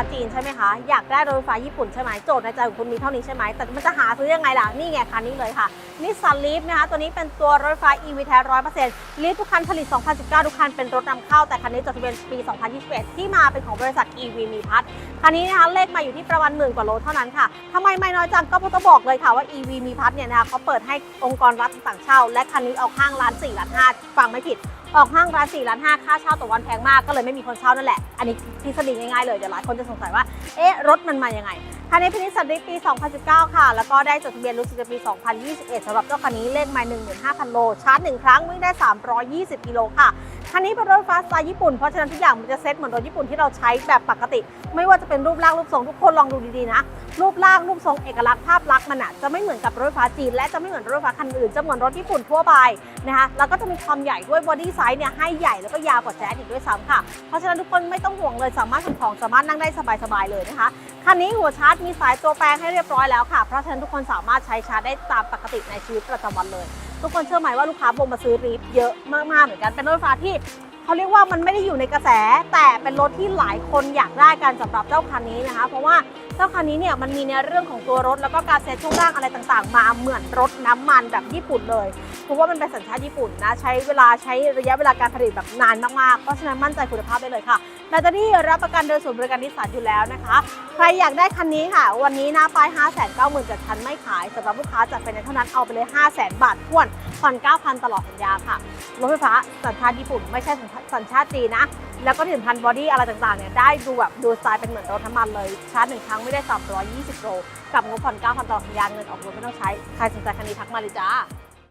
นะคะ อยากได้รถไฟฟ้าญี่ปุ่นใช่ไหมโจทย์ในใจของคุณมีเท่านี้ใช่ไหม แต่มันจะหาซื้อยังไงล่ะ นี่ไงคันนี้เลยค่ะนิสสันลีฟนะคะ ตัวนี้เป็นตัวรถไฟฟ้า EV แท้ร้อยเปอร์เซ็นต์ลีฟทุกคันผลิต 2019 ทุกคันเป็นรถนำเข้า แต่คันนี้จดทะเบียนปี 2021 ที่มาเป็นของบริษัท EV มีพัทคันนี้นะคะเลขมาอยู่ที่ประมาณหมื่นกว่าโลเท่านั้นค่ะทำไมไม่น้อยจังก็เพราะต้องบอกเลยค่ะว่า EV มีพัทเนี่ยนะคะเขาเปิดให้องค์กรรัฐต่างเช่า และคันนี้ออกห้างร้าน4ล้าน5ฟังไม่ผิดออกห้างร้าน4ล้าน5ค่าเช่าต่อวันแพงมากก็เลยไม่มีคนเช่านั่นแหละ อันนี้ทฤษฎีง่ายๆเลยเดี๋ยวหลายคนจะสงสัยว่า เอ๊ะ รถมันมายังไง คันนี้พินิสสันดิปี 2019 ค่ะ แล้วก็ได้จดทะเบียนรู้สึกจะปี 2021สำหรับเจ้าคันนี้เลขไมล์15,000 โล ชาร์จ 1 ครั้งวิ่งได้ 320 กิโลค่ะ คันนี้เป็นรถไฟฟ้าสไตล์ญี่ปุ่น เพราะฉะนั้นทุกอย่างมันจะเซ็ตเหมือนรถญี่ปุ่นที่เราใช้แบบปกติ ไม่ว่าจะเป็นรูปร่างรูปทรงทุกคนลองดูดีๆนะ รูปร่างรูปทรงเอกลักษณ์ภาพลักษณ์มันอะจะไม่เหมือนกับรถไฟฟ้าจีน และจะไม่เหมือนรถไฟฟ้าคันอื่น จะเหมือนรถญี่ปุ่นทั่วไปนะคะ แล้วก็จะมีความใหญ่ด้วยบอดี้ไซส์เนี่ยให้ใหญ่แล้วก็ยาวกว่าแจ๊สอีกด้วยซ้ำค่ะ เพราะฉะนั้นทุกคนไม่ต้องห่วงเลยสามารถขนของสามารถนั่งได้สบายๆเลยนะคะคันนี้หัวชาร์จมีสายตัวแปลงให้เรียบร้อยแล้วค่ะ เพราะฉะนั้นทุกคนสามารถใช้ชาร์จได้ตามปกติในชีวิตประจำวันเลย ทุกคนเชื่อไหมว่าลูกค้าบงมาซื้อรีฟเยอะมากๆเหมือนกัน เป็นรถไฟฟ้าที่เขาเรียกว่ามันไม่ได้อยู่ในกระแส แต่เป็นรถที่หลายคนอยากได้กันสำหรับเจ้าคันนี้นะคะ เพราะว่าเจ้าคันนี้เนี่ยมันมีในเรื่องของตัวรถแล้วก็การเซ็ตช่วงล่างอะไรต่างๆ มาเหมือนรถน้ำมันแบบญี่ปุ่นเลย เพราะว่ามันเป็นสัญชาติญี่ปุ่นนะ ใช้เวลาใช้ระยะเวลาการผลิตแบบนานมากๆ เพราะฉะนั้นมั่นใจคุณภาพได้เลยค่ะแบตเตอรี่รับประกันโดยศูนย์บริการนิสสันอยู่แล้วนะคะ ใครอยากได้คันนี้ค่ะ วันนี้หน้าป้าย 5 9 7 0 0 0คันไม่ขายสำหรับลูกค้าจัดไฟแนเท่านั้นเอาไปเลย 5 0 0 0 0 0 บาททวนผ่อน9,000 ตลอดสัญญาค่ะ รถไฟฟ้าสัญชาติญี่ปุ่นไม่ใช่สัญชาติสัญชาติจีนนะ แล้วก็ที่สำคัญบอดี้อะไรต่างๆเนี่ยได้ดูแบบดูสไตล์เป็นเหมือนรถน้ำมันเลย ชาร์จหนึ่งครั้งไม่ได้ 320 โลกับงบผ่อน9,000 ตลอดสัญญาเงินออกรถไม่ต้องใช้ ใครสนใจคันนี้ทักมาเลยจ้า